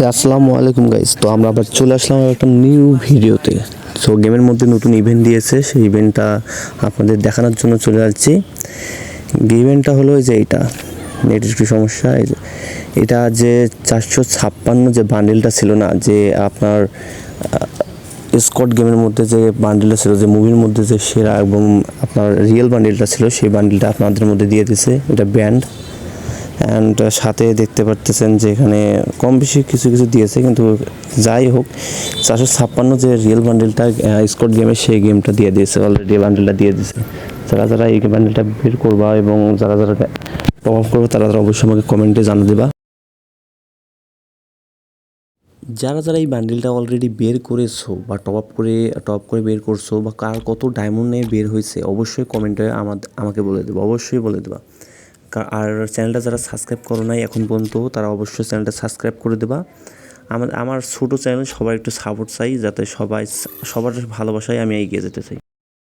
হ্যাঁ আসসালামু আলাইকুম গাইস তো আমরা আবার চলে আসলাম একটা নিউ ভিডিওতে সো গেমের মধ্যে নতুন ইভেন্ট দিয়েছে। সেই ইভেন্টটা আপনাদের দেখানোর জন্য চলে যাচ্ছি। ইভেন্টটা হলো যে এইটা নেট একটু সমস্যা এটা যে চারশো ছাপ্পান্ন যে বান্ডেলটা ছিল না, যে আপনার স্কট গেমের মধ্যে যে বান্ডেলটা ছিল, যে মুভির মধ্যে যে সেরা এবং আপনার রিয়েল বান্ডেলটা ছিল, সেই বান্ডেলটা আপনাদের মধ্যে দিয়ে দিছে এটা ব্যান্ড অ্যান্ড সাথে দেখতে পারতেছেন যে এখানে কম বেশি কিছু কিছু দিয়েছে, কিন্তু যাই হোক, চারশো ছাপ্পান্ন যে রিয়েল বান্ডেলটা স্কট গেমের সেই গেমটা দিয়ে দিয়েছে অলরেডি বান্ডেলটা দিয়ে দিয়েছে। যারা যারা এই বান্ডেলটা বের করবা এবং যারা যারা টপ আপ করবে, তারা তারা অবশ্যই আমাকে কমেন্টে জানা দেবা। যারা যারা এই বান্ডেলটা অলরেডি বের করেছ বা টপ আপ করে টপ আপ করে বের করছ বা কার কত ডায়মন্ড নিয়ে বের হয়েছে, অবশ্যই কমেন্টে আমাকে বলে দেবো, অবশ্যই বলে দেবা। আর চ্যানেলটা যারা সাবস্ক্রাইব করো নাই, এখন পর্যন্ত তারা অবশ্যই চ্যানেলটা সাবস্ক্রাইব করে দেবা। আমার আমার ছোটো চ্যানেল সবার একটু সাপোর্ট চাই, যাতে সবাই, সবার ভালোবাসায় আমি এগিয়ে যেতে চাই।